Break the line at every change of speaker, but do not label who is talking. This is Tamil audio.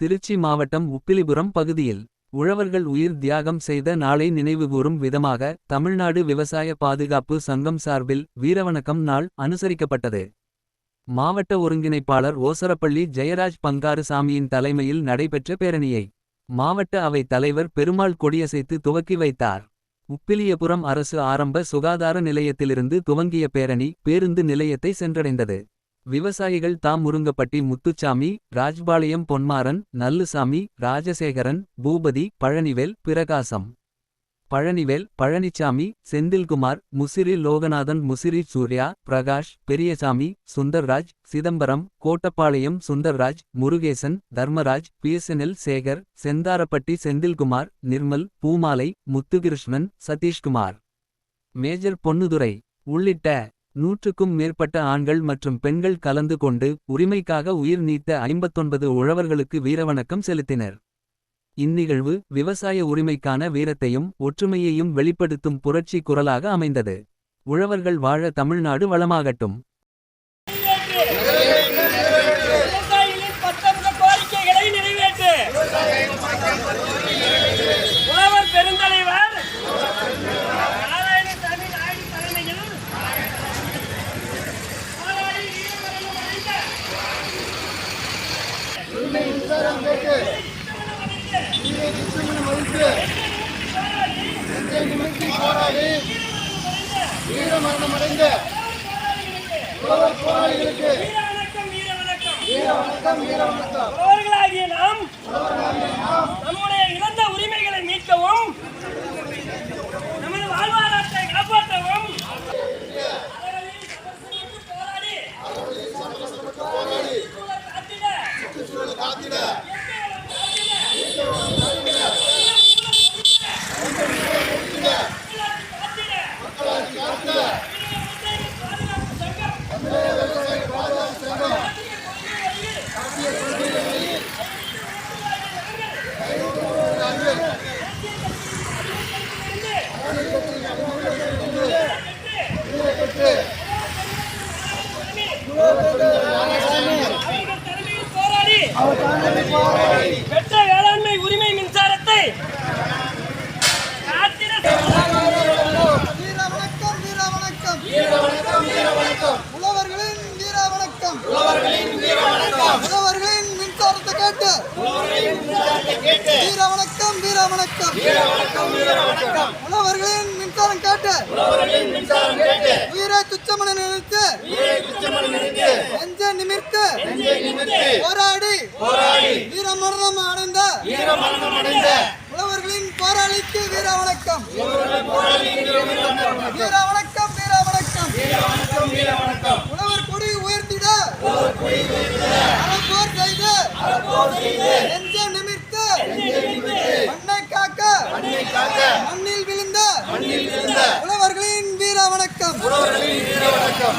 திருச்சி மாவட்டம் உப்பிலிபுரம் பகுதியில் உழவர்கள் உயிர் தியாகம் செய்த நாளை நினைவுகூரும் விதமாக தமிழ்நாடு விவசாய பாதுகாப்பு சங்கம் சார்பில் வீரவணக்கம் நாள் அனுசரிக்கப்பட்டது. மாவட்ட ஒருங்கிணைப்பாளர் ஓசரப்பள்ளி ஜெயராஜ் பங்காருசாமியின் தலைமையில் நடைபெற்ற பேரணியை மாவட்ட அவை தலைவர் பெருமாள் கொடியசைத்து துவக்கி வைத்தார். உப்பிலியபுரம் அரசு ஆரம்ப சுகாதார நிலையத்திலிருந்து துவங்கிய பேரணி பேருந்து நிலையத்தை சென்றடைந்தது. விவசாயிகள் தாம் முருங்கப்பட்டி முத்துச்சாமி ராஜ்பாளையம் பொன்மாறன் நல்லுசாமி ராஜசேகரன் பூபதி பழனிவேல் பிரகாசம். பழனிவேல் பழனிச்சாமி செந்தில்குமார் முசிறி லோகநாதன் முசிறி சூர்யா பிரகாஷ் பெரியசாமி சுந்தர்ராஜ் சிதம்பரம் கோட்டப்பாளையம் சுந்தர்ராஜ் முருகேசன் தர்மராஜ் பிஎஸ்என்எல் சேகர் செந்தாரப்பட்டி செந்தில்குமார் நிர்மல் பூமாலை முத்துகிருஷ்ணன் சதீஷ்குமார். மேஜர் பொன்னுதுரை. உள்ளிட்ட நூற்றுக்கும் மேற்பட்ட ஆண்கள் மற்றும் பெண்கள் கலந்து கொண்டு உரிமைக்காக உயிர் நீத்த ஐம்பத்தொன்பது உழவர்களுக்கு வீரவணக்கம் செலுத்தினர். இந்நிகழ்வு விவசாய உரிமைக்கான வீரத்தையும் ஒற்றுமையையும் வெளிப்படுத்தும் புரட்சி குரலாக அமைந்தது. உழவர்கள் வாழ தமிழ்நாடு வளமாகட்டும்
விவசாயிகளின் பத்தொன்பது கோரிக்கைகளை நிறைவேற்று உழவர் பெருந்தலைவர் நாராயணசாமி நாயுடு தலைமையில் போராடி வீரமரணம் அடைந்த வீர வணக்கம் வீர வணக்கம். உழவர்களாகிய நாம் நம்முடைய இழந்த பெற்ற வேளாண்மை உரிமை மின்சாரத்தை
வீர வீர வீர உழவர்களின் வீர வணக்கம் உழவர்களின் வீர மின்சாரத்தை கேட்டு வீர வணக்கம் வீர வணக்கம் வீர வீர உழவர்களின் மின்சாரம் கேட்டு. உழவர்களின் மின்சாரம் கேட்டு. உயிரை துச்சமன நினைத்து உயிரை துச்சமன நினைத்து நெஞ்ச நிமிர்த்து நெஞ்ச நிமிர்த்து போராடி போராடி வீர மரணம் அடைந்த வீர மரணம் அடைந்த உழவர்களின் போராளிக்கு வீர வணக்கம் வீர வணக்கம் வீர வணக்கம் வீர வணக்கம் உழவர் கொடி உயர்த்திட. அறப்போர் செய்து. நெஞ்ச நிமிர்த்து. மண்ணை காக்க. மண்ணில் விழுந்த. உழவர்களின் வீர வணக்கம் வீர வணக்கம்